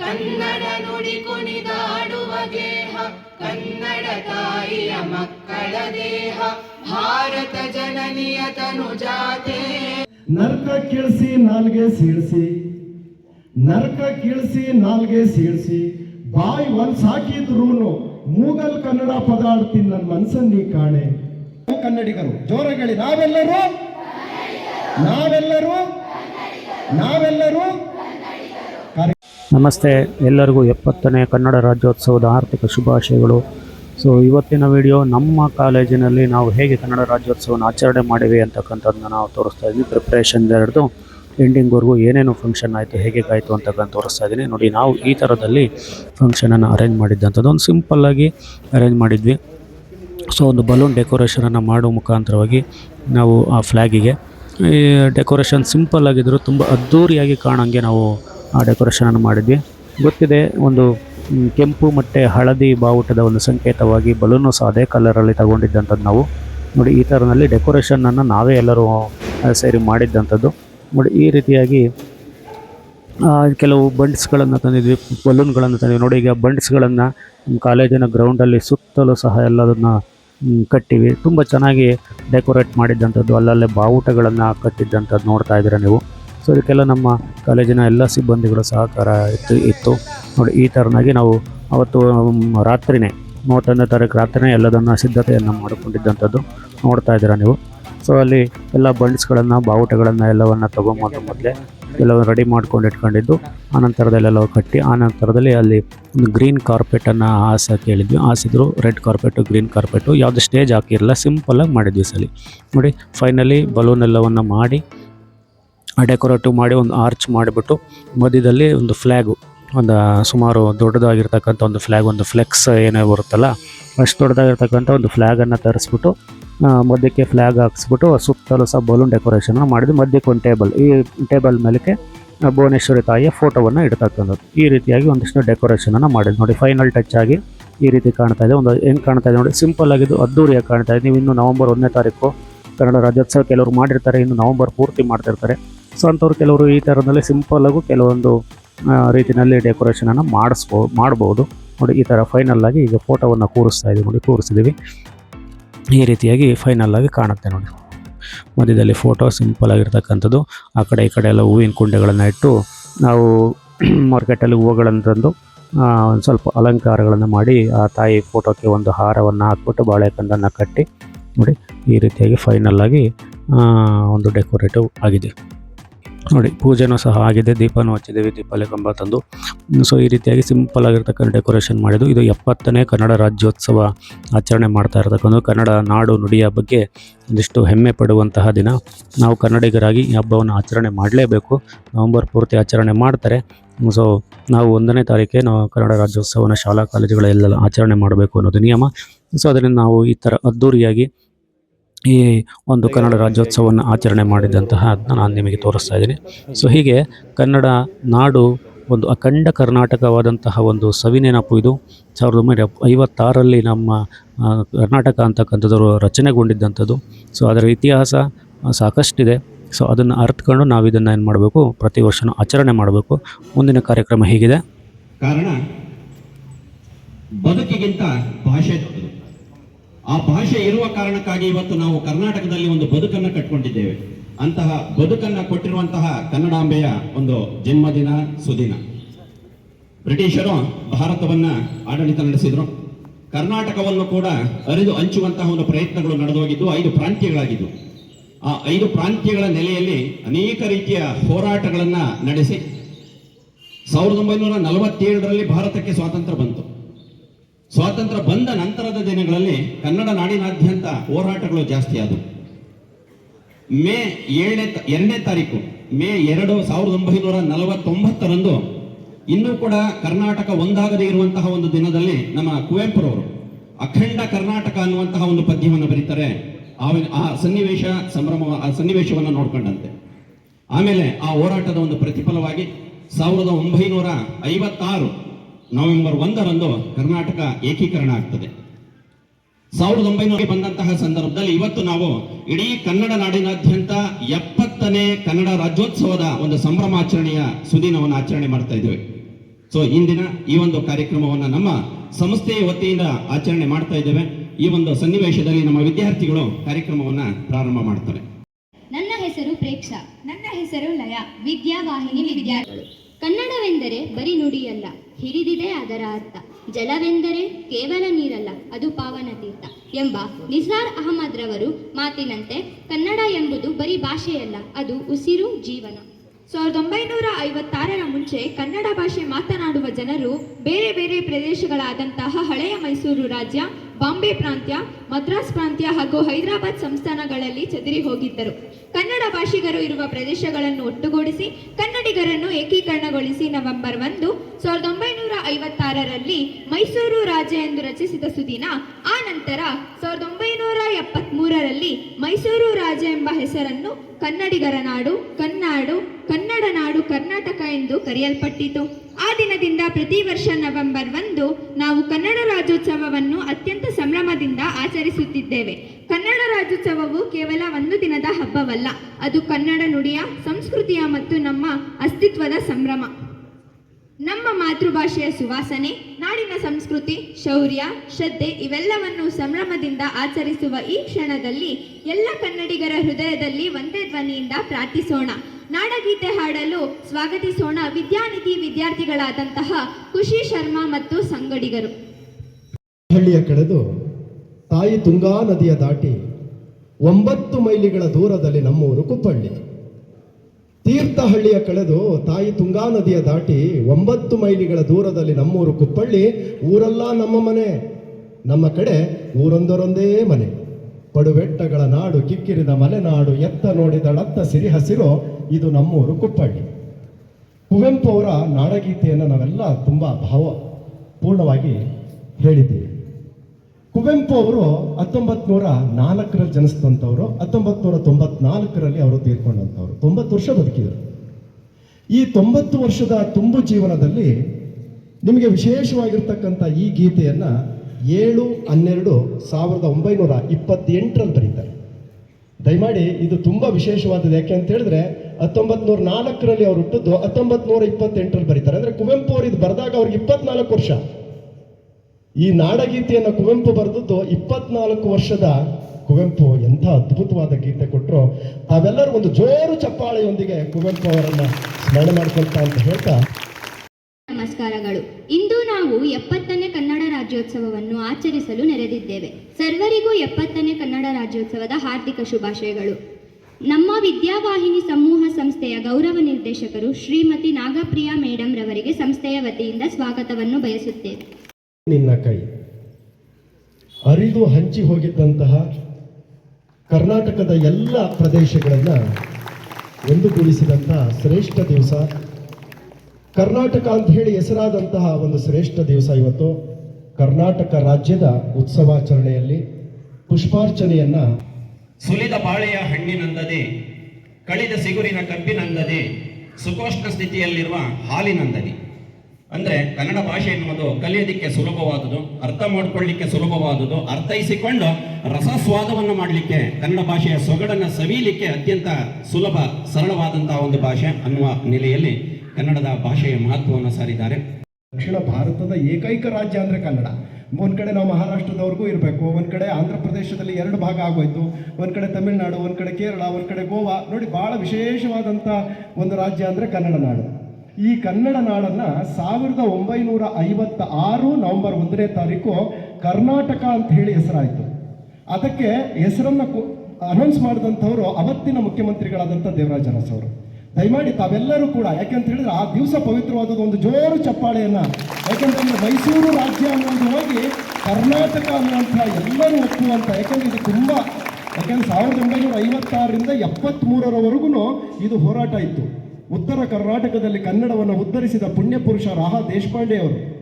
ಕನ್ನಡ ನುಡಿ ಕುಣಿದಾಡುವ ದೇಹ ಕನ್ನಡ ತಾಯಿಯ ಮಕ್ಕಳ ದೇಹ ಭಾರತ ಜನನಿಯ ತನು ಜಾತೆ ನರ್ಕ ಕಿಳ್ಸಿ ನಾಲ್ಗೆ ಸೀಳಿಸಿ ನರ್ಕ ಕಿಳ್ಸಿ ನಾಲ್ಗೆ ಸೀಳಿಸಿ ಬಾಯಿ ಒಂದ್ ಸಾಕಿದ್ರೂನು ಮೂಗಲ್ ಕನ್ನಡ ಪದ ಆಡ್ತೀನಿ ನನ್ನ ಮನ್ಸನ್ನ ನೀ ಕಾಣೆ. ಕನ್ನಡಿಗರು ಜೋರಗಳಿ ನಾವೆಲ್ಲರೂ? ನಾವೆಲ್ಲರೂ? ನಾವೆಲ್ಲರೂ? ನಮಸ್ತೆ, ಎಲ್ಲರಿಗೂ ಎಪ್ಪತ್ತನೇ ಕನ್ನಡ ರಾಜ್ಯೋತ್ಸವದ ಆರ್ಥಿಕ ಶುಭಾಶಯಗಳು. ಸೊ ಇವತ್ತಿನ ವಿಡಿಯೋ ನಮ್ಮ ಕಾಲೇಜಿನಲ್ಲಿ ನಾವು ಹೇಗೆ ಕನ್ನಡ ರಾಜ್ಯೋತ್ಸವನ ಆಚರಣೆ ಮಾಡಿವಿ ಅಂತಕ್ಕಂಥದ್ದನ್ನ ನಾವು ತೋರಿಸ್ತಾ ಇದ್ವಿ ಪ್ರಿಪ್ರೇಷನ್ ಹಿಡಿದು ಎಂಡಿಂಗ್ವರೆಗೂ ಏನೇನು ಫಂಕ್ಷನ್ ಆಯಿತು, ಹೇಗೆ ಆಯಿತು ಅಂತಕ್ಕಂಥ ತೋರಿಸ್ತಾ ಇದ್ದೀನಿ. ನೋಡಿ, ನಾವು ಈ ಥರದಲ್ಲಿ ಫಂಕ್ಷನನ್ನು ಅರೇಂಜ್ ಮಾಡಿದ್ದಂಥದ್ದು ಒಂದು ಸಿಂಪಲ್ಲಾಗಿ ಅರೇಂಜ್ ಮಾಡಿದ್ವಿ. ಸೊ ಒಂದು ಬಲೂನ್ ಡೆಕೋರೇಷನನ್ನು ಮಾಡೋ ಮುಖಾಂತರವಾಗಿ ನಾವು ಆ ಫ್ಲ್ಯಾಗಿಗೆ ಈ ಡೆಕೋರೇಷನ್ ಸಿಂಪಲ್ ಆಗಿದ್ರು ತುಂಬ ಅದ್ಧೂರಿಯಾಗಿ ಕಾಣೋಂಗೆ ನಾವು ಡೆಕೋರೇಷನನ್ನು ಮಾಡಿದ್ವಿ. ಗೊತ್ತಿದೆ ಒಂದು ಕೆಂಪು ಮತ್ತು ಹಳದಿ ಬಾವುಟದ ಒಂದು ಸಂಕೇತವಾಗಿ ಬಲೂನು ಸಹ ಅದೇ ಕಲರಲ್ಲಿ ತಗೊಂಡಿದ್ದಂಥದ್ದು ನಾವು. ನೋಡಿ ಈ ಥರನಲ್ಲಿ ಡೆಕೋರೇಷನನ್ನು ನಾವೇ ಎಲ್ಲರೂ ಸೇರಿ ಮಾಡಿದ್ದಂಥದ್ದು. ನೋಡಿ ಈ ರೀತಿಯಾಗಿ ಆ, ಕೆಲವು ಬಂಡ್ಸ್ಗಳನ್ನು ತಂದಿದ್ವಿ ಬಲೂನ್ಗಳನ್ನು ತಂದಿದ್ವಿ. ನೋಡಿ ಈಗ ಬಂಡ್ಸ್ಗಳನ್ನು ಕಾಲೇಜಿನ ಗ್ರೌಂಡಲ್ಲಿ ಸುತ್ತಲೂ ಸಹ ಎಲ್ಲದನ್ನು ಕಟ್ಟಿವಿ. ತುಂಬ ಚೆನ್ನಾಗಿ ಡೆಕೋರೇಟ್ ಮಾಡಿದ್ದಂಥದ್ದು. ಅಲ್ಲಲ್ಲೇ ಬಾವುಟಗಳನ್ನು ಕಟ್ಟಿದ್ದಂಥದ್ದು ನೋಡ್ತಾ ಇದ್ದೀರಾ ನೀವು. ಸೊ ಇದಕ್ಕೆಲ್ಲ ನಮ್ಮ ಕಾಲೇಜಿನ ಎಲ್ಲ ಸಿಬ್ಬಂದಿಗಳ ಸಹಕಾರ ಇತ್ತು ಇತ್ತು. ನೋಡಿ, ಈ ಥರನಾಗಿ ನಾವು ಅವತ್ತು ರಾತ್ರಿನೇ, ಮೂವತ್ತೊಂದನೇ ತಾರೀಕು ರಾತ್ರಿನೇ ಎಲ್ಲದನ್ನು ಸಿದ್ಧತೆಯನ್ನು ಮಾಡಿಕೊಂಡಿದ್ದಂಥದ್ದು ನೋಡ್ತಾ ಇದ್ದೀರಾ ನೀವು. ಸೊ ಅಲ್ಲಿ ಎಲ್ಲ ಬಂಡ್ಸ್ಗಳನ್ನು, ಬಾವುಟಗಳನ್ನು ಎಲ್ಲವನ್ನು ತೊಗೊಂಬಂದು ಮೊದಲೇ ಎಲ್ಲವನ್ನು ರೆಡಿ ಮಾಡ್ಕೊಂಡು ಇಟ್ಕೊಂಡಿದ್ದು ಆನಂತರದಲ್ಲೆಲ್ಲ ಕಟ್ಟಿ ಆನಂತರದಲ್ಲಿ ಅಲ್ಲಿ ಒಂದು ಗ್ರೀನ್ ಕಾರ್ಪೆಟನ್ನು ಹಾಸಕ್ಕೆ ಹೇಳಿದ್ವಿ. ಹಾಸಿದ್ರು ರೆಡ್ ಕಾರ್ಪೆಟು, ಗ್ರೀನ್ ಕಾರ್ಪೆಟು, ಯಾವುದು ಸ್ಟೇಜ್ ಹಾಕಿರಲ್ಲ ಸಿಂಪಲ್ಲಾಗಿ ಮಾಡಿದ್ವಿ ಸಲಿ. ನೋಡಿ, ಫೈನಲಿ ಬಲೂನ್ ಎಲ್ಲವನ್ನು ಮಾಡಿ ಡೆಕೋರೇಟಿವ್ ಮಾಡಿ ಒಂದು ಆರ್ಚ್ ಮಾಡಿಬಿಟ್ಟು ಮಧ್ಯದಲ್ಲಿ ಒಂದು ಫ್ಲ್ಯಾಗು ಒಂದು ಸುಮಾರು ದೊಡ್ಡದಾಗಿರ್ತಕ್ಕಂಥ ಒಂದು ಫ್ಲ್ಯಾಗ್ ಒಂದು ಫ್ಲೆಕ್ಸ್ ಏನೇ ಬರುತ್ತಲ್ಲ, ಅಷ್ಟು ದೊಡ್ಡದಾಗಿರ್ತಕ್ಕಂಥ ಒಂದು ಫ್ಲ್ಯಾಗನ್ನು ತರಿಸ್ಬಿಟ್ಟು ಮಧ್ಯಕ್ಕೆ ಫ್ಲ್ಯಾಗ್ ಹಾಕ್ಸ್ಬಿಟ್ಟು ಸುತ್ತಲೂ ಸಹ ಬಲೂನ್ ಡೆಕೋರೇಷನ್ ಮಾಡಿದ್ವಿ. ಮಧ್ಯಕ್ಕೆ ಒಂದು ಟೇಬಲ್ ಈ ಟೇಬಲ್ ಮೇಲಕ್ಕೆ ಭುವನೇಶ್ವರಿ ತಾಯಿಯ ಫೋಟೋವನ್ನು ಇಡ್ತಕ್ಕಂಥದ್ದು. ಈ ರೀತಿಯಾಗಿ ಒಂದಿಷ್ಟು ಡೆಕೋರೇಷನನ್ನು ಮಾಡಿದ್ವಿ. ನೋಡಿ ಫೈನಲ್ ಟಚ್ ಆಗಿ ಈ ರೀತಿ ಕಾಣ್ತಾ ಇದೆ. ಒಂದು ಹೆಂಗೆ ಕಾಣ್ತಾ ಇದೆ ನೋಡಿ ಸಿಂಪಲ್ ಆಗಿದ್ದು ಅದ್ದೂರಿಯಾಗಿ ಕಾಣ್ತಾ ಇದೆ. ನೀವು ಇನ್ನು ನವಂಬರ್ ಒಂದನೇ ತಾರೀಕು ಕನ್ನಡ ರಾಜ್ಯೋತ್ಸವ ಕೆಲವರು ಮಾಡಿರ್ತಾರೆ, ಇನ್ನು ನವಂಬರ್ ಪೂರ್ತಿ ಮಾಡ್ತಿರ್ತಾರೆ. ಸೊ ಅಂಥವ್ರು ಕೆಲವರು ಈ ಥರದಲ್ಲಿ ಸಿಂಪಲ್ಲಾಗೂ ಕೆಲವೊಂದು ರೀತಿಯಲ್ಲಿ ರೀತಿಯಲ್ಲಿ ಡೆಕೋರೇಷನನ್ನು ಮಾಡಿಸ್ಬೋ, ಮಾಡ್ಬೋದು. ನೋಡಿ, ಈ ಥರ ಫೈನಲ್ ಆಗಿ ಈಗ ಫೋಟೋವನ್ನು ಕೂರಿಸ್ತಾ ಇದ್ದೀವಿ ನೋಡಿ, ಕೂರಿಸಿದ್ದೀವಿ. ಈ ರೀತಿಯಾಗಿ ಫೈನಲ್ ಆಗಿ ಕಾಣುತ್ತೆ ನೋಡಿ. ಮಧ್ಯದಲ್ಲಿ ಫೋಟೋ ಸಿಂಪಲ್ ಆಗಿರ್ತಕ್ಕಂಥದ್ದು. ಆ ಕಡೆ ಈ ಕಡೆ ಎಲ್ಲ ಹೂವಿನ ಕುಂಡೆಗಳನ್ನು ಇಟ್ಟು ನಾವು ಮಾರ್ಕೆಟಲ್ಲಿ ಹೂವುಗಳನ್ನು ತಂದು ಒಂದು ಸ್ವಲ್ಪ ಅಲಂಕಾರಗಳನ್ನು ಮಾಡಿ, ಆ ತಾಯಿ ಫೋಟೋಕ್ಕೆ ಒಂದು ಹಾರವನ್ನು ಹಾಕ್ಬಿಟ್ಟು ಬಾಳೆಕಂದನ್ನು ಕಟ್ಟಿ, ನೋಡಿ, ಈ ರೀತಿಯಾಗಿ ಫೈನಲ್ ಆಗಿ ಒಂದು ಡೆಕೋರೇಟಿವ್ ಆಗಿದೆ. ನೋಡಿ, ಪೂಜೆನೂ ಸಹ ಆಗಿದೆ, ದೀಪನೂ ಹಚ್ಚಿದ್ದೀವಿ ದೀಪಾಲಿ ಕಂಬ ತಂದು. ಸೊ ಈ ರೀತಿಯಾಗಿ ಸಿಂಪಲ್ ಆಗಿರ್ತಕ್ಕಂಥ ಡೆಕೋರೇಷನ್ ಮಾಡಿದ್ದು. ಇದು ಎಪ್ಪತ್ತನೇ ಕನ್ನಡ ರಾಜ್ಯೋತ್ಸವ ಆಚರಣೆ ಮಾಡ್ತಾ ಇರತಕ್ಕಂಥ ಕನ್ನಡ ನಾಡು ನುಡಿಯ ಬಗ್ಗೆ ಒಂದಿಷ್ಟು ಹೆಮ್ಮೆ ಪಡುವಂತಹ ದಿನ. ನಾವು ಕನ್ನಡಿಗರಾಗಿ ಈ ಹಬ್ಬವನ್ನು ಆಚರಣೆ ಮಾಡಲೇಬೇಕು. ನವಂಬರ್ ಪೂರ್ತಿ ಆಚರಣೆ ಮಾಡ್ತಾರೆ. ಸೊ ನಾವು ಒಂದನೇ ತಾರೀಕೆ ನಾವು ಕನ್ನಡ ರಾಜ್ಯೋತ್ಸವನ ಶಾಲಾ ಕಾಲೇಜುಗಳೆಲ್ಲ ಆಚರಣೆ ಮಾಡಬೇಕು ಅನ್ನೋದು ನಿಯಮ. ಸೊ ಅದರಿಂದ ನಾವು ಈ ಥರ ಅದ್ಧೂರಿಯಾಗಿ ಈ ಒಂದು ಕನ್ನಡ ರಾಜ್ಯೋತ್ಸವವನ್ನು ಆಚರಣೆ ಮಾಡಿದಂತಹ ನಾನು ನಿಮಗೆ ತೋರಿಸ್ತಾ ಇದ್ದೀನಿ. ಸೊ ಹೀಗೆ ಕನ್ನಡ ನಾಡು ಒಂದು ಅಖಂಡ ಕರ್ನಾಟಕವಾದಂತಹ ಒಂದು ಸವಿನೆನಪು ಇದು. ಸಾವಿರದ ಒಂಬೈನೂರ ಐವತ್ತಾರರಲ್ಲಿ ನಮ್ಮ ಕರ್ನಾಟಕ ಅಂತಕ್ಕಂಥದ್ದು ರಚನೆಗೊಂಡಿದ್ದಂಥದ್ದು. ಸೊ ಅದರ ಇತಿಹಾಸ ಸಾಕಷ್ಟಿದೆ. ಸೊ ಅದನ್ನು ಅರ್ಥಕೊಂಡು ನಾವು ಇದನ್ನು ಏನು ಮಾಡಬೇಕು, ಪ್ರತಿ ವರ್ಷನೂ ಆಚರಣೆ ಮಾಡಬೇಕು. ಮುಂದಿನ ಕಾರ್ಯಕ್ರಮ ಹೀಗಿದೆ. ಕಾರಣ, ಬದುಕಿಗಿಂತ ಭಾಷೆ ಆ ಭಾಷೆ ಇರುವ ಕಾರಣಕ್ಕಾಗಿ ಇವತ್ತು ನಾವು ಕರ್ನಾಟಕದಲ್ಲಿ ಒಂದು ಬದುಕನ್ನು ಕಟ್ಕೊಂಡಿದ್ದೇವೆ. ಅಂತಹ ಬದುಕನ್ನು ಕೊಟ್ಟಿರುವಂತಹ ಕನ್ನಡಾಂಬೆಯ ಒಂದು ಜನ್ಮದಿನ ಸುದಿನ. ಬ್ರಿಟಿಷರು ಭಾರತವನ್ನ ಆಡಳಿತ ನಡೆಸಿದ್ರು. ಕರ್ನಾಟಕವನ್ನು ಕೂಡ ಅರಿದು ಹಂಚುವಂತಹ ಒಂದು ಪ್ರಯತ್ನಗಳು ನಡೆದೋಗಿದ್ದು ಐದು ಪ್ರಾಂತ್ಯಗಳಾಗಿದ್ದು. ಆ ಐದು ಪ್ರಾಂತ್ಯಗಳ ನೆಲೆಯಲ್ಲಿ ಅನೇಕ ರೀತಿಯ ಹೋರಾಟಗಳನ್ನು ನಡೆಸಿ. ಸಾವಿರದ ಒಂಬೈನೂರ ನಲವತ್ತೇಳರಲ್ಲಿ ಭಾರತಕ್ಕೆ ಸ್ವಾತಂತ್ರ್ಯ ಬಂತು. ಸ್ವಾತಂತ್ರ್ಯ ಬಂದ ನಂತರದ ದಿನಗಳಲ್ಲಿ ಕನ್ನಡ ನಾಡಿನಾದ್ಯಂತ ಹೋರಾಟಗಳು ಜಾಸ್ತಿ ಆದವು. ಮೇ ಏಳನೇ ಎರಡನೇ ತಾರೀಕು, ಮೇ ಎರಡು ಸಾವಿರದ ಒಂಬೈನೂರ ನಲವತ್ತೊಂಬತ್ತರಂದು ಇನ್ನೂ ಕೂಡ ಕರ್ನಾಟಕ ಒಂದಾಗದೇ ಇರುವಂತಹ ಒಂದು ದಿನದಲ್ಲಿ ನಮ್ಮ ಕುವೆಂಪುರವರು ಅಖಂಡ ಕರ್ನಾಟಕ ಅನ್ನುವಂತಹ ಒಂದು ಪದ್ಯವನ್ನು ಬರೀತಾರೆ. ಆ ಸನ್ನಿವೇಶ ಸಂಭ್ರಮ, ಆ ಸನ್ನಿವೇಶವನ್ನು ನೋಡ್ಕೊಂಡಂತೆ. ಆಮೇಲೆ ಆ ಹೋರಾಟದ ಒಂದು ಪ್ರತಿಫಲವಾಗಿ ಸಾವಿರದ ಒಂಬೈನೂರ ಐವತ್ತಾರು ನವೆಂಬರ್ ಒಂದರಂದು ಕರ್ನಾಟಕ ಏಕೀಕರಣ ಆಗ್ತದೆ. ಸಾವಿರದ ಒಂಬೈನೂರ ಬಂದಂತಹ ಸಂದರ್ಭದಲ್ಲಿ ಇವತ್ತು ನಾವು ಇಡೀ ಕನ್ನಡ ನಾಡಿನಾದ್ಯಂತ ಎಪ್ಪತ್ತನೇ ಕನ್ನಡ ರಾಜ್ಯೋತ್ಸವದ ಒಂದು ಸಂಭ್ರಮಾಚರಣೆಯ ಸುದಿನವನ್ನು ಆಚರಣೆ ಮಾಡ್ತಾ ಇದ್ದೇವೆ. ಸೊ ಇಂದಿನ ಈ ಒಂದು ಕಾರ್ಯಕ್ರಮವನ್ನು ನಮ್ಮ ಸಂಸ್ಥೆಯ ವತಿಯಿಂದ ಆಚರಣೆ ಮಾಡ್ತಾ ಇದ್ದೇವೆ. ಈ ಒಂದು ಸನ್ನಿವೇಶದಲ್ಲಿ ನಮ್ಮ ವಿದ್ಯಾರ್ಥಿಗಳು ಕಾರ್ಯಕ್ರಮವನ್ನ ಪ್ರಾರಂಭ ಮಾಡ್ತಾರೆ. ನನ್ನ ಹೆಸರು ಪ್ರೇಕ್ಷಾ. ನನ್ನ ಹೆಸರು ಲಯ. ವಿದ್ಯಾವಾಹಿನಿ ವಿದ್ಯಾರ್ಥಿಗಳು ಕನ್ನಡವೆಂದರೆ ಬರೀ ನುಡಿಯಲ್ಲ, ಹಿರಿದಿದೆ ಅದರ ಅರ್ಥ. ಜಲವೆಂದರೆ ಕೇವಲ ನೀರಲ್ಲ, ಅದು ಪಾವನ ತೀರ್ಥ. ಎಂಬ ನಿಸಾರ್ ಅಹಮದ್ ರವರು ಮಾತಿನಂತೆ, ಕನ್ನಡ ಎಂಬುದು ಬರೀ ಭಾಷೆಯಲ್ಲ, ಅದು ಉಸಿರು ಜೀವನ. ಸಾವಿರದ ಒಂಬೈನೂರ ಐವತ್ತಾರರ ಮುಂಚೆ ಕನ್ನಡ ಭಾಷೆ ಮಾತನಾಡುವ ಜನರು ಬೇರೆ ಬೇರೆ ಪ್ರದೇಶಗಳಾದಂತಹ ಹಳೆಯ ಮೈಸೂರು ರಾಜ್ಯ ಬಾಂಬೆ ಪ್ರಾಂತ್ಯ, ಮದ್ರಾಸ್ ಪ್ರಾಂತ್ಯ ಹಾಗೂ ಹೈದರಾಬಾದ್ ಸಂಸ್ಥಾನಗಳಲ್ಲಿ ಚದುರಿ ಹೋಗಿದ್ದರು. ಕನ್ನಡ ಭಾಷಿಗರು ಇರುವ ಪ್ರದೇಶಗಳನ್ನು ಒಟ್ಟುಗೂಡಿಸಿ, ಕನ್ನಡಿಗರನ್ನು ಏಕೀಕರಣಗೊಳಿಸಿ ನವೆಂಬರ್ ಒಂದು, ಸಾವಿರದ ಒಂಬೈನೂರ ಐವತ್ತಾರರಲ್ಲಿ ಮೈಸೂರು ರಾಜ್ಯ ಎಂದು ರಚಿಸಿದ ಸುದಿನ, ಆ ನಂತರ ಸಾವಿರದ ಒಂಬೈನೂರ ಎಪ್ಪತ್ಮೂರರಲ್ಲಿ ಮೈಸೂರು ರಾಜ್ಯ ಎಂಬ ಹೆಸರನ್ನು ಕನ್ನಡಿಗರ ನಾಡು, ಕನ್ನಾಡು, ಕನ್ನಡ ನಾಡು ಕರ್ನಾಟಕ ಎಂದು ಕರೆಯಲ್ಪಟ್ಟಿತು. ಆ ದಿನದಿಂದ ಪ್ರತಿ ವರ್ಷ ನವೆಂಬರ್ ಒಂದು ನಾವು ಕನ್ನಡ ರಾಜ್ಯೋತ್ಸವವನ್ನು ಅತ್ಯಂತ ಸಂಭ್ರಮದಿಂದ ಆಚರಿಸುತ್ತಿದ್ದೇವೆ. ಕನ್ನಡ ರಾಜ್ಯೋತ್ಸವವು ಕೇವಲ ಒಂದು ದಿನದ ಹಬ್ಬವಲ್ಲ, ಅದು ಕನ್ನಡ ನುಡಿಯ, ಸಂಸ್ಕೃತಿಯ ಮತ್ತು ನಮ್ಮ ಅಸ್ತಿತ್ವದ ಸಂಭ್ರಮ. ನಮ್ಮ ಮಾತೃಭಾಷೆಯ ಸುವಾಸನೆ, ನಾಡಿನ ಸಂಸ್ಕೃತಿ, ಶೌರ್ಯ, ಶ್ರದ್ಧೆ ಇವೆಲ್ಲವನ್ನು ಸಂಭ್ರಮದಿಂದ ಆಚರಿಸುವ ಈ ಕ್ಷಣದಲ್ಲಿ ಎಲ್ಲ ಕನ್ನಡಿಗರ ಹೃದಯದಲ್ಲಿ ಒಂದೇ ಧ್ವನಿಯಿಂದ ಪ್ರಾರ್ಥಿಸೋಣ. ನಾಡಗೀತೆ ಹಾಡಲು ಸ್ವಾಗತಿಸೋಣ ವಿದ್ಯಾನಿಧಿ ವಿದ್ಯಾರ್ಥಿಗಳಾದಂತಹ ಖುಷಿ ಶರ್ಮಾ ಮತ್ತು ಸಂಗಡಿಗರು. ಹಳ್ಳಿಯ ಕಳೆದು ತಾಯಿ ತುಂಗಾ ನದಿಯ ದಾಟಿ ಒಂಬತ್ತು ಮೈಲಿಗಳ ದೂರದಲ್ಲಿ ನಮ್ಮೂರು ಕುಪ್ಪಳ್ಳಿ. ತೀರ್ಥಹಳ್ಳಿಯ ಕಳೆದು ತಾಯಿ ತುಂಗಾ ನದಿಯ ದಾಟಿ ಒಂಬತ್ತು ಮೈಲಿಗಳ ದೂರದಲ್ಲಿ ನಮ್ಮೂರು ಕುಪ್ಪಳ್ಳಿ, ಊರೆಲ್ಲ ನಮ್ಮ ಮನೆ. ನಮ್ಮ ಕಡೆ ಊರೊಂದರೊಂದೇ ಮನೆ. ಪಡುಬೆಟ್ಟಗಳ ನಾಡು ಕಿಕ್ಕಿರಿದ ಮಲೆನಾಡು ಎತ್ತ ನೋಡಿದಳತ್ತ ಸಿರಿ ಹಸಿರು, ಇದು ನಮ್ಮೂರು ಕುಪ್ಪಳ್ಳಿ. ಕುವೆಂಪು ಅವರ ನಾಡಗೀತೆಯನ್ನು ನಾವೆಲ್ಲ ತುಂಬ ಭಾವ, ಪೂರ್ಣವಾಗಿ ಹೇಳಿದ್ದೀವಿ. ಕುವೆಂಪು ಅವರು ಹತ್ತೊಂಬತ್ತು ನೂರ ನಾಲ್ಕರಲ್ಲಿ ಜನಿಸಿದಂಥವ್ರು ಹತ್ತೊಂಬತ್ತು ನೂರ ತೊಂಬತ್ನಾಲ್ಕರಲ್ಲಿ ಅವರು ತೀರ್ಕೊಂಡಂಥವ್ರು. ತೊಂಬತ್ತು ವರ್ಷ ಬದುಕಿದರು. ಈ ತೊಂಬತ್ತು ವರ್ಷದ ತುಂಬು ಜೀವನದಲ್ಲಿ ನಿಮಗೆ ವಿಶೇಷವಾಗಿರ್ತಕ್ಕಂಥ ಈ ಗೀತೆಯನ್ನು ಏಳು ಹನ್ನೆರಡು ಸಾವಿರದ ಒಂಬೈನೂರ ಇಪ್ಪತ್ತೆಂಟರಲ್ಲಿ ಬರೀತಾರೆ ದಯಮಾಡಿ ಇದು ತುಂಬ ವಿಶೇಷವಾದದ್ದು. ಯಾಕೆ ಅಂತ ಹೇಳಿದ್ರೆ ಹತ್ತೊಂಬತ್ತು ನೂರ ನಾಲ್ಕರಲ್ಲಿ ಅವ್ರು ಹುಟ್ಟಿದ್ದು ಹತ್ತೊಂಬತ್ತು ನೂರ ಇಪ್ಪತ್ತೆಂಟರಲ್ಲಿ ಬರೀತಾರೆ. ಅಂದರೆ ಕುವೆಂಪು ಅವರು ಇದು ಬರೆದಾಗ ಅವ್ರಿಗೆ ಇಪ್ಪತ್ನಾಲ್ಕು ವರ್ಷ. ಈ ನಾಡಗೀತೆಯನ್ನು ಕುವೆಂಪು ಬರೆದದ್ದು ಇಪ್ಪತ್ನಾಲ್ಕು ವರ್ಷದ ಕುವೆಂಪು. ಎಂಥ ಅದ್ಭುತವಾದ ಗೀತೆ ಕೊಟ್ಟರು ತಾವೆಲ್ಲರೂ ಒಂದು ಜೋರು ಚಪ್ಪಾಳೆಯೊಂದಿಗೆ ಕುವೆಂಪು ಅವರನ್ನ ಸ್ಮರಣೆ ಮಾಡ್ಕೊಳ್ತಾ ಅಂತ ಹೇಳ್ತಾ ನಮಸ್ಕಾರಗಳು. ಇಂದು ನಾವು ಎಪ್ಪತ್ತ ರಾಜ್ಯೋತ್ಸವವನ್ನು ಆಚರಿಸಲು ನೆರೆದಿದ್ದೇವೆ. ಸರ್ವರಿಗೂ ಎಪ್ಪತ್ತನೇ ಕನ್ನಡ ರಾಜ್ಯೋತ್ಸವದ ಹಾರ್ದಿಕ ಶುಭಾಶಯಗಳು. ನಮ್ಮ ವಿದ್ಯಾವಾಹಿನಿ ಸಮೂಹ ಸಂಸ್ಥೆಯ ಗೌರವ ನಿರ್ದೇಶಕರು ಶ್ರೀಮತಿ ನಾಗಪ್ರಿಯ ಮೇಡಂ ರವರಿಗೆ ಸಂಸ್ಥೆಯ ವತಿಯಿಂದ ಸ್ವಾಗತವನ್ನು ಬಯಸುತ್ತೇವೆ ನಿನ್ನ ಕೈ. ಅರಿದು ಹಂಚಿ ಹೋಗಿದ್ದಂತಹ ಕರ್ನಾಟಕದ ಎಲ್ಲ ಪ್ರದೇಶಗಳನ್ನು ಒಂದುಗೂಡಿಸಿದಂತಹ ಶ್ರೇಷ್ಠ ದಿವಸ. ಕರ್ನಾಟಕ ಅಂತ ಹೇಳಿ ಹೆಸರಾದಂತಹ ಒಂದು ಶ್ರೇಷ್ಠ ದಿವಸ ಇವತ್ತು. ಕರ್ನಾಟಕ ರಾಜ್ಯದ ಉತ್ಸವಾಚರಣೆಯಲ್ಲಿ ಪುಷ್ಪಾರ್ಚನೆಯನ್ನ ಸುಲಿದ ಬಾಳೆಯ ಹಣ್ಣಿನಂದದೆ, ಕಳಿದ ಸಿಗುರಿನ ಕಬ್ಬಿನಂದದೆ ಸುಖೋಷ್ಣ ಸ್ಥಿತಿಯಲ್ಲಿರುವ ಹಾಲಿನಂದದೆ ಅಂದ್ರೆ ಕನ್ನಡ ಭಾಷೆ ಎನ್ನುವುದು ಕಲಿಯೋದಿಕ್ಕೆ ಸುಲಭವಾದುದು, ಅರ್ಥ ಮಾಡ್ಕೊಳ್ಳಿಕ್ಕೆ ಸುಲಭವಾದುದು, ಅರ್ಥೈಸಿಕೊಂಡು ರಸಸ್ವಾದವನ್ನು ಮಾಡಲಿಕ್ಕೆ ಕನ್ನಡ ಭಾಷೆಯ ಸೊಗಡನ್ನು ಸವಿಯಲಿಕ್ಕೆ ಅತ್ಯಂತ ಸುಲಭ, ಸರಳವಾದಂತಹ ಒಂದು ಭಾಷೆ ಅನ್ನುವ ನೆಲೆಯಲ್ಲಿ ಕನ್ನಡದ ಭಾಷೆಯ ಮಹತ್ವವನ್ನು ಸಾರಿದ್ದಾರೆ. ದಕ್ಷಿಣ ಭಾರತದ ಏಕೈಕ ರಾಜ್ಯ ಅಂದರೆ ಕನ್ನಡ. ಒಂದು ಕಡೆ ನಾವು ಮಹಾರಾಷ್ಟ್ರದವ್ರಿಗೂ ಇರಬೇಕು, ಒಂದು ಕಡೆ ಆಂಧ್ರ ಪ್ರದೇಶದಲ್ಲಿ ಎರಡು ಭಾಗ ಆಗೋಯ್ತು, ಒಂದು ಕಡೆ ತಮಿಳುನಾಡು, ಒಂದು ಕಡೆ ಕೇರಳ, ಒಂದು ಕಡೆ ಗೋವಾ. ನೋಡಿ ಭಾಳ ವಿಶೇಷವಾದಂಥ ಒಂದು ರಾಜ್ಯ ಅಂದರೆ ಕನ್ನಡ ನಾಡು. ಈ ಕನ್ನಡ ನಾಡನ್ನು ಸಾವಿರದ ಒಂಬೈನೂರ ಐವತ್ತ ಆರು ನವೆಂಬರ್ ಒಂದನೇ ತಾರೀಕು ಕರ್ನಾಟಕ ಅಂತ ಹೇಳಿ ಹೆಸರಾಯಿತು. ಅದಕ್ಕೆ ಹೆಸರನ್ನು ಅನೌನ್ಸ್ ಮಾಡಿದಂಥವರು ಅವತ್ತಿನ ಮುಖ್ಯಮಂತ್ರಿಗಳಾದಂಥ ದೇವರಾಜ ಅವರು ದಯಮಾಡಿ ತಾವೆಲ್ಲರೂ ಕೂಡ ಯಾಕೆಂತ ಹೇಳಿದ್ರೆ ಆ ದಿವಸ ಪವಿತ್ರವಾದದ್ದು ಒಂದು ಜೋರು ಚಪ್ಪಾಳೆಯನ್ನ. ಯಾಕೆಂತಂದ್ರೆ ಮೈಸೂರು ರಾಜ್ಯ ಅನ್ನೋದು ಹೋಗಿ ಕರ್ನಾಟಕ ಅನ್ನುವಂಥ ಎಲ್ಲರೂ ಒಪ್ಪುವಂಥ, ಯಾಕೆಂದ್ರೆ ಇದು ತುಂಬ, ಯಾಕೆಂದ್ರೆ ಸಾವಿರದ ಒಂಬೈನೂರ ಐವತ್ತಾರರಿಂದ ಎಪ್ಪತ್ತ್ಮೂರರವರೆಗೂ ಇದು ಹೋರಾಟ ಇತ್ತು. ಉತ್ತರ ಕರ್ನಾಟಕದಲ್ಲಿ ಕನ್ನಡವನ್ನು ಉದ್ಧರಿಸಿದ ಪುಣ್ಯಪುರುಷ ರಾಹ ದೇಶಪಾಂಡೆ ಅವರು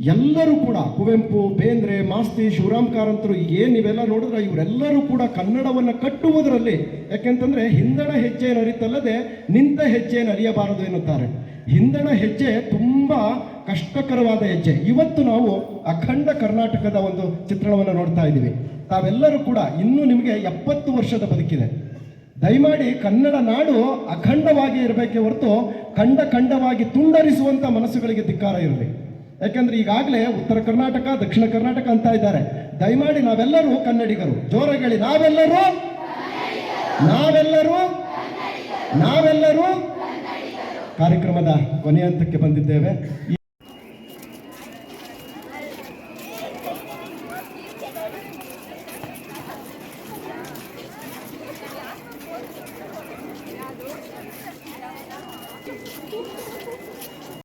ಎಲ್ಲರೂ ಕೂಡ ಕುವೆಂಪು, ಬೇಂದ್ರೆ, ಮಾಸ್ತಿ, ಶಿವರಾಮ್ ಕಾರಂತರು ಏನು ನೀವೆಲ್ಲ ನೋಡಿದ್ರೆ ಇವರೆಲ್ಲರೂ ಕೂಡ ಕನ್ನಡವನ್ನು ಕಟ್ಟುವುದರಲ್ಲಿ ಯಾಕೆಂತಂದ್ರೆ ಹಿಂದಣ ಹೆಜ್ಜೆಯನ್ನು ಅರಿತಲ್ಲದೆ ನಿಂತ ಹೆಜ್ಜೆಯನ್ನು ಅರಿಯಬಾರದು ಎನ್ನುತ್ತಾರೆ. ಹಿಂದಣ ಹೆಜ್ಜೆ ತುಂಬ ಕಷ್ಟಕರವಾದ ಹೆಜ್ಜೆ. ಇವತ್ತು ನಾವು ಅಖಂಡ ಕರ್ನಾಟಕದ ಒಂದು ಚಿತ್ರಣವನ್ನು ನೋಡ್ತಾ ಇದ್ದೀವಿ. ತಾವೆಲ್ಲರೂ ಕೂಡ ಇನ್ನೂ ನಿಮಗೆ ಎಪ್ಪತ್ತು ವರ್ಷದ ಬದುಕಿದೆ. ದಯಮಾಡಿ ಕನ್ನಡ ನಾಡು ಅಖಂಡವಾಗಿ ಇರಬೇಕೆ ಹೊರತು ಖಂಡ ಖಂಡವಾಗಿ ತುಂಡರಿಸುವಂತ ಮನಸ್ಸುಗಳಿಗೆ ಧಿಕ್ಕಾರ ಇರಲಿ. ಯಾಕಂದ್ರೆ ಈಗಾಗಲೇ ಉತ್ತರ ಕರ್ನಾಟಕ, ದಕ್ಷಿಣ ಕರ್ನಾಟಕ ಅಂತ ಇದ್ದಾರೆ. ದಯಮಾಡಿ ನಾವೆಲ್ಲರೂ ಕನ್ನಡಿಗರು. ಜೋರಾಗಿ ಹೇಳಿ, ನಾವೆಲ್ಲರೂ? ನಾವೆಲ್ಲರೂ? ನಾವೆಲ್ಲರೂ? ಕಾರ್ಯಕ್ರಮದ ಕೊನೆಯ ಹಂತಕ್ಕೆ ಬಂದಿದ್ದೇವೆ.